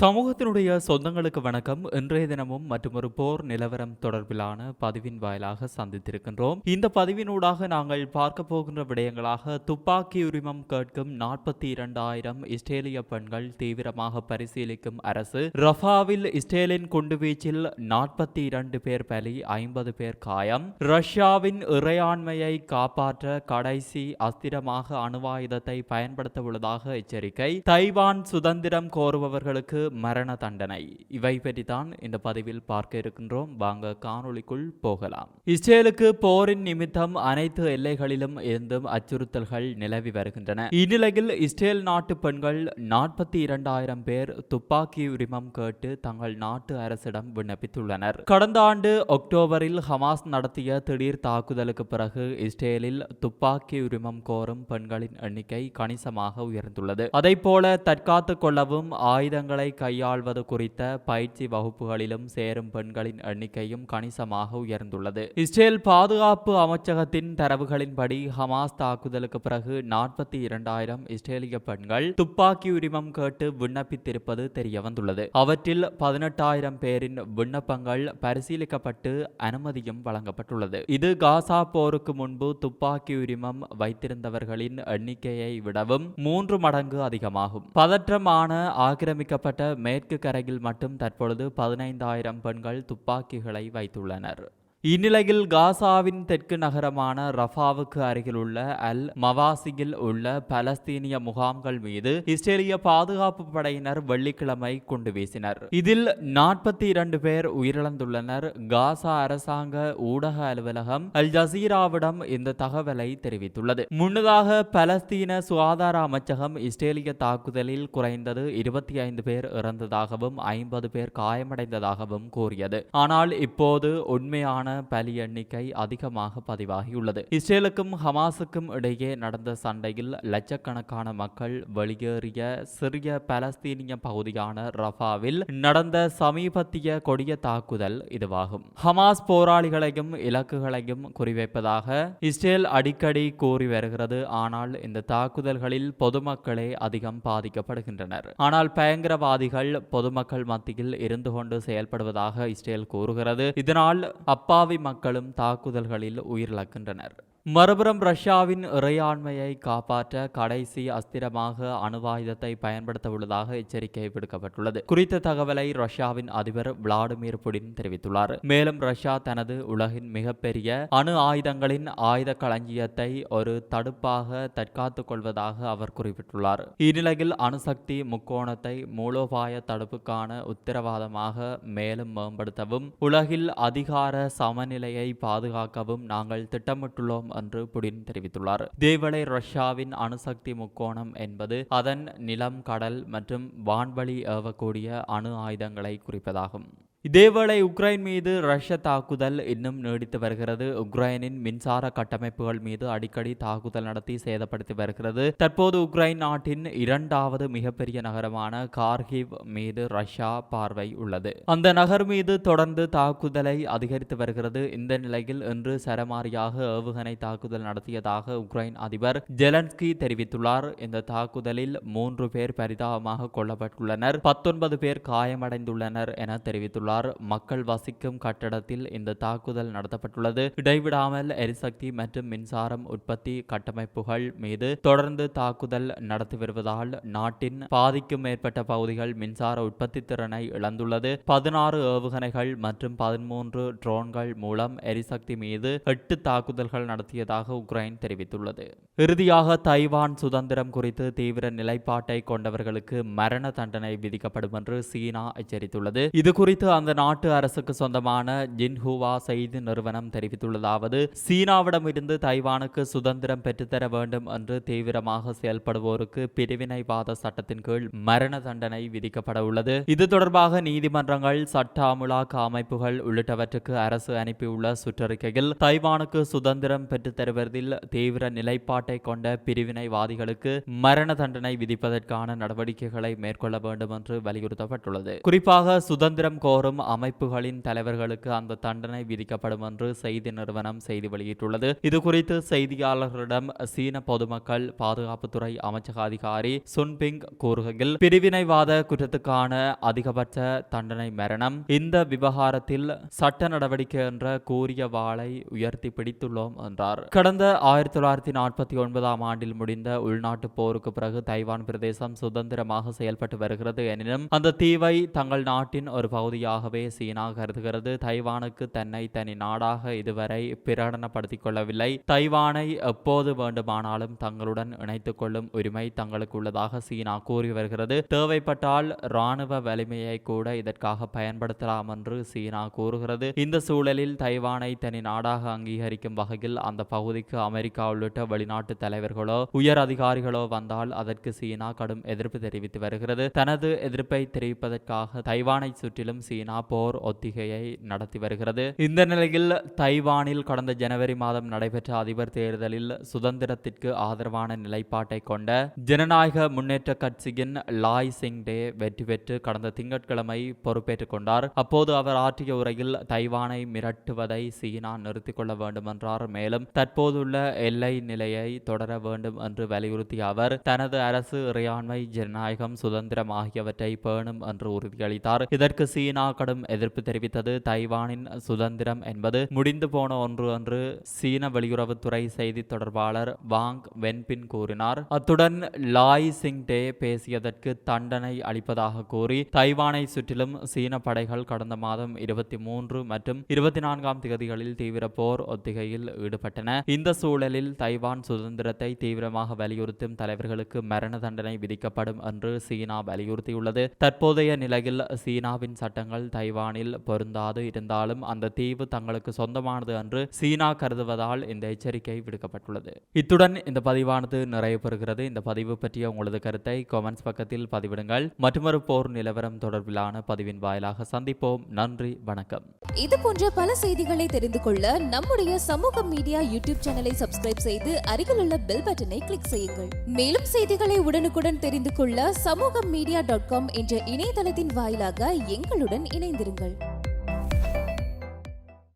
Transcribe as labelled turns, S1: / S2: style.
S1: சமூகத்தினுடைய சொந்தங்களுக்கு வணக்கம். இன்றைய தினமும் மற்றொரு போர் நிலவரம் தொடர்பிலான பதிவின் வாயிலாக சந்தித்திருக்கின்றோம். இந்த பதிவினூடாக நாங்கள் பார்க்க போகின்ற விடயங்களாக துப்பாக்கி உரிமம் கேட்கும் நாற்பத்தி இரண்டாயிரம் இஸ்ரேலிய பெண்கள் தீவிரமாக பரிசீலிக்கும் அரசு. ரஃபாவில் இஸ்ரேலின் குண்டுவீச்சில் நாற்பத்தி இரண்டு பேர் பலி ஐம்பது பேர் காயம். ரஷ்யாவின் இறையாண்மையை காப்பாற்ற கடைசி அஸ்திரமாக அணுவாயுதத்தை பயன்படுத்த உள்ளதாக எச்சரிக்கை. தைவான் சுதந்திரம் கோருபவர்களுக்கு மரண தண்டனை. இவை பற்றி தான் இந்த பதிவில் பார்க்க இருக்கின்றோம். வாங்க காணொளிக்குள் போகலாம். இஸ்ரேலுக்கு போரின் நிமித்தம் அனைத்து எல்லைகளிலும் இருந்தும் அச்சுறுத்தல்கள் நிலவி வருகின்றன. இந்நிலையில் இஸ்ரேல் நாட்டு பெண்கள் நாற்பத்தி இரண்டாயிரம் பேர் துப்பாக்கி உரிமம் கேட்டு தங்கள் நாட்டு அரசிடம் விண்ணப்பித்துள்ளனர். கடந்த ஆண்டு அக்டோபரில் ஹமாஸ் நடத்திய திடீர் தாக்குதலுக்கு பிறகு இஸ்ரேலில் துப்பாக்கி உரிமம் கோரும் பெண்களின் எண்ணிக்கை கணிசமாக உயர்ந்துள்ளது. அதை போல தற்காத்துக் கொள்ளவும் ஆயுதங்களை கையாள்வது குறித்த பயிற்சி வகுப்புகளிலும் சேரும் பெண்களின் எண்ணிக்கையும் கணிசமாக உயர்ந்துள்ளது. இஸ்ரேல் பாதுகாப்பு அமைச்சகத்தின் தரவுகளின்படி ஹமாஸ் தாக்குதலுக்கு பிறகு நாற்பத்தி இரண்டாயிரம் இஸ்ரேலிய பெண்கள் துப்பாக்கி உரிமம் கேட்டு விண்ணப்பித்திருப்பது தெரியவந்துள்ளது. அவற்றில் பதினெட்டாயிரம் பேரின் விண்ணப்பங்கள் பரிசீலிக்கப்பட்டு அனுமதியும் வழங்கப்பட்டுள்ளது. இது காசா போருக்கு முன்பு துப்பாக்கி உரிமம் வைத்திருந்தவர்களின் எண்ணிக்கையை விடவும் மூன்று மடங்கு அதிகமாகும். பதற்றமான ஆக்கிரமிக்கப்பட்ட மேற்கு கரையில் மட்டும் தற்பொழுது பதினைந்தாயிரம் பெண்கள் துப்பாக்கிகளை வைத்துள்ளனர். இந்நிலையில் காசாவின் தெற்கு நகரமான ரஃபாவுக்கு அருகிலுள்ள அல் மவாசியில் உள்ள பலஸ்தீனிய முகாம்கள் மீது இஸ்ரேலிய பாதுகாப்பு படையினர் வெள்ளிக்கிழமை குண்டு வீசினர். இதில் நாற்பத்தி இரண்டு பேர் உயிரிழந்துள்ளனர். காசா அரசாங்க ஊடக அலுவலகம் அல் ஜசீராவிடம் இந்த தகவலை தெரிவித்துள்ளது. முன்னதாக பலஸ்தீன சுகாதார அமைச்சகம் இஸ்ரேலிய தாக்குதலில் குறைந்தது இருபத்தி ஐந்து பேர் இறந்ததாகவும் ஐம்பது பேர் காயமடைந்ததாகவும் கூறியது. ஆனால் இப்போது உண்மையான பலி எண்ணிக்கை அதிகமாக பதிவாகியுள்ளது. இஸ்ரேலுக்கும் ஹமாஸுக்கும் இடையே நடந்த சண்டையில் லட்சக்கணக்கான மக்கள் வெளியேறிய சிறிய பலஸ்தீனிய பகுதியான ரஃபாவில் நடந்த சமீபத்திய கொடிய தாக்குதல் இதுவாகும். ஹமாஸ் போராளிகளையும் இலக்குகளையும் குறிவைப்பதாக இஸ்ரேல் அடிக்கடி கூறி வருகிறது. ஆனால் இந்த தாக்குதல்களில் பொதுமக்களே அதிகம் பாதிக்கப்படுகின்றனர். ஆனால் பயங்கரவாதிகள் பொதுமக்கள் மத்தியில் இருந்து கொண்டு செயல்படுவதாக இஸ்ரேல் கூறுகிறது. இதனால் அப்பா அப்பாவி மக்களும் தாக்குதல்களில் உயிரிழக்கின்றனர். மறுபுறம் ரஷ்யாவின் இறையாண்மையை காப்பாற்ற கடைசி அஸ்திரமாக அணுவாயுதத்தை பயன்படுத்த உள்ளதாக எச்சரிக்கை விடுக்கப்பட்டுள்ளது. குறித்த தகவலை ரஷ்யாவின் அதிபர் விளாடிமிர் புடின் தெரிவித்துள்ளார். மேலும் ரஷ்யா தனது உலகின் மிகப்பெரிய அணு ஆயுதங்களின் ஆயுத களஞ்சியத்தை ஒரு தடுப்பாக தற்காத்துக் கொள்வதாக அவர் குறிப்பிட்டுள்ளார். இந்நிலையில் அணுசக்தி முக்கோணத்தை மூலோபாய தடுப்புக்கான உத்தரவாதமாக மேலும் மேம்படுத்தவும் உலகில் அதிகார சமநிலையை பாதுகாக்கவும் நாங்கள் திட்டமிட்டுள்ளோம் என்று புடின் தெரிவித்துள்ளார். இதேவேளை ரஷ்யாவின் அணுசக்தி முக்கோணம் என்பது அதன் நிலம் கடல் மற்றும் வான்வழி ஏவக்கூடிய அணு ஆயுதங்களை குறிப்பதாகும். இதேவேளை உக்ரைன் மீது ரஷ்ய தாக்குதல் இன்னும் நீடித்து வருகிறது. உக்ரைனின் மின்சார கட்டமைப்புகள் மீது அடிக்கடி தாக்குதல் நடத்தி சேதப்படுத்தி வருகிறது. தற்போது உக்ரைன் நாட்டின் இரண்டாவது மிகப்பெரிய நகரமான கார்கிவ் மீது ரஷ்யா பார்வை உள்ளது. அந்த நகர் மீது தொடர்ந்து தாக்குதலை அதிகரித்து வருகிறது. இந்த நிலையில் இன்று சரமாரியாக ஏவுகணை தாக்குதல் நடத்தியதாக உக்ரைன் அதிபர் ஜெலன்ஸ்கி தெரிவித்துள்ளார். இந்த தாக்குதலில் மூன்று பேர் பரிதாபமாக கொல்லப்பட்டுள்ளனர். பத்தொன்பது பேர் காயமடைந்துள்ளனர் என தெரிவித்துள்ளார். மக்கள் வசிக்கும் கட்டடத்தில் இந்த தாக்குதல் நடத்தப்பட்டுள்ளது. இடைவிடாமல் எரிசக்தி மற்றும் மின்சாரம் உற்பத்தி கட்டமைப்புகள் மீது தொடர்ந்து தாக்குதல் நடத்தி வருவதால் நாட்டின் பாதிக்கும் மேற்பட்ட பகுதிகள் மின்சார உற்பத்தி திறனை இழந்துள்ளது. பதினாறு ஏவுகணைகள் மற்றும் பதிமூன்று ட்ரோன்கள் மூலம் எரிசக்தி மீது எட்டு தாக்குதல்கள் நடத்தியதாக உக்ரைன் தெரிவித்துள்ளது. இறுதியாக தைவான் சுதந்திரம் குறித்து தீவிர நிலைப்பாட்டை கொண்டவர்களுக்கு மரண தண்டனை விதிக்கப்படும் என்று சீனா எச்சரித்துள்ளது. இது குறித்து அந்த நாட்டு அரசுக்கு சொந்தமான ஜின்ஹுவா செய்தி நிறுவனம் தெரிவித்துள்ளதாவது சீனாவிடமிருந்து தைவானுக்கு சுதந்திரம் பெற்றுத்தர வேண்டும் என்று தீவிரமாக செயல்படுவோருக்கு பிரிவினைவாத சட்டத்தின் கீழ் மரண தண்டனை விதிக்கப்பட உள்ளது இது தொடர்பாக நீதிமன்றங்கள் சட்ட அமுலாக்க அமைப்புகள் உள்ளிட்டவற்றுக்கு அரசு அனுப்பியுள்ள சுற்றறிக்கையில் தைவானுக்கு சுதந்திரம் பெற்றுத் தருவதில் தீவிர நிலைப்பாட்டை கொண்ட பிரிவினைவாதிகளுக்கு மரண தண்டனை விதிப்பதற்கான நடவடிக்கைகளை மேற்கொள்ள வேண்டும் என்று வலியுறுத்தப்பட்டுள்ளது. குறிப்பாக சுதந்திரம் கோரும் வரும் அமைப்புகளின் தலைவர்களுக்கு அந்த தண்டனை விதிக்கப்படும் என்று செய்தி நிறுவனம் செய்தி வெளியிட்டுள்ளது. இது குறித்து செய்தியாளர்களிடம் சீன பொதுமக்கள் பாதுகாப்புத்துறை அமைச்சக அதிகாரி சுன்பிங் கூறுகையில் பிரிவினைவாத குற்றத்துக்கான அதிகபட்ச தண்டனை மரணம். இந்த விவகாரத்தில் சட்ட நடவடிக்கை என்ற கூறிய வாளை உயர்த்தி பிடித்துள்ளோம் என்றார். கடந்த ஆயிரத்தி தொள்ளாயிரத்தி நாற்பத்தி ஒன்பதாம் ஆண்டில் முடிந்த உள்நாட்டு போருக்கு பிறகு தைவான் பிரதேசம் சுதந்திரமாக செயல்பட்டு வருகிறது எனினும் அந்த தீவை தங்கள் நாட்டின் ஒரு பகுதியாக நாடாகவே சீனா கருதுகிறது. தைவானுக்கு தன்னை தனி நாடாக இதுவரை பிரகடனப்படுத்திக் கொள்ளவில்லை தைவானை எப்போது வேண்டுமானாலும் தங்களுடன் இணைத்துக் கொள்ளும் உரிமை தங்களுக்கு உள்ளதாக சீனா கூறி வருகிறது. தேவைப்பட்டால் ராணுவ வலிமையை கூட இதற்காக பயன்படுத்தலாம் என்று சீனா கூறுகிறது. இந்த சூழலில் தைவானை தனி நாடாக அங்கீகரிக்கும் வகையில் அந்த பகுதிக்கு அமெரிக்கா உள்ளிட்ட வெளிநாட்டு தலைவர்களோ உயர் அதிகாரிகளோ வந்தால் அதற்கு சீனா கடும் எதிர்ப்பு தெரிவித்து வருகிறது. தனது எதிர்ப்பை தெரிவிப்பதற்காக தைவானை சுற்றிலும் சீனா போர் ஒத்திகையை நடத்தி வருகிறது. இந்த நிலையில் தைவானில் கடந்த ஜனவரி மாதம் நடைபெற்ற அதிபர் தேர்தலில் சுதந்திரத்திற்கு ஆதரவான நிலைப்பாட்டை கொண்ட ஜனநாயக முன்னேற்ற கட்சியின் லாய் சிங் டே வெற்றி பெற்று கடந்த திங்கட்கிழமை பொறுப்பேற்றுக் கொண்டார். அப்போது அவர் ஆற்றிய உரையில் தைவானை மிரட்டுவதை சீனா நிறுத்திக் கொள்ள வேண்டும் என்றார் மேலும் தற்போதுள்ள எல்லை நிலையை தொடர வேண்டும் என்று வலியுறுத்திய அவர் தனது அரசு இறையாண்மை ஜனநாயகம் சுதந்திரம் ஆகியவற்றை பேணும் என்று உறுதியளித்தார். இதற்கு சீனா கடும் எதிர்ப்பு தெரிவித்தது. தைவானின் சுதந்திரம் என்பது முடிந்து போன ஒன்று என்று சீன வெளியுறவுத்துறை செய்தி தொடர்பாளர் வாங் வென்பின் கூறினார். அத்துடன் லாய் சிங் டே பேசியதற்கு தண்டனை அளிப்பதாக கூறி தைவானை சுற்றிலும் சீன படைகள் கடந்த மாதம் இருபத்தி மூன்று மற்றும் இருபத்தி நான்காம் தேதிகளில் தீவிர போர் ஒத்திகையில் ஈடுபட்டன. இந்த சூழலில் தைவான் சுதந்திரத்தை தீவிரமாக வலியுறுத்தும் தலைவர்களுக்கு மரண தண்டனை விதிக்கப்படும் என்று சீனா வலியுறுத்தியுள்ளது. தற்போதைய நிலையில் சீனாவின் சட்டங்கள் தீவுகள் தைவானில் பொருந்தாது இருந்தாலும் அந்த தீவு தங்களுக்கு சொந்தமானது என்று சீனா கருதுவதால் இந்த எச்சரிக்கை விடுக்கப்பட்டுள்ளது. இத்துடன் இந்த பதிவானது நிறைவு பெறுகிறது. இந்த பதிவு பற்றிய உங்களது கருத்தை கமெண்ட்ஸ் பக்கத்தில் பதிவிடுங்கள். மற்றொரு போர் நிலவரம் தொடர்பிலான பதிவின் வாயிலாக சந்திப்போம். நன்றி வணக்கம்.
S2: இது போன்ற பல செய்திகளை தெரிந்து கொள்ள நம்முடைய சமூக மீடியா யூடியூப் சேனலை சப்ஸ்கிரைப் செய்து அருகில் உள்ள பெல் பட்டனை கிளிக் செய்யுங்கள். மேலும் செய்திகளை உடனுக்குடன் தெரிந்து கொள்ள சமூக மீடியா டாட் காம் என்ற இணையதளத்தின் வாயிலாக எங்களுடன் இணைந்திருங்கள்.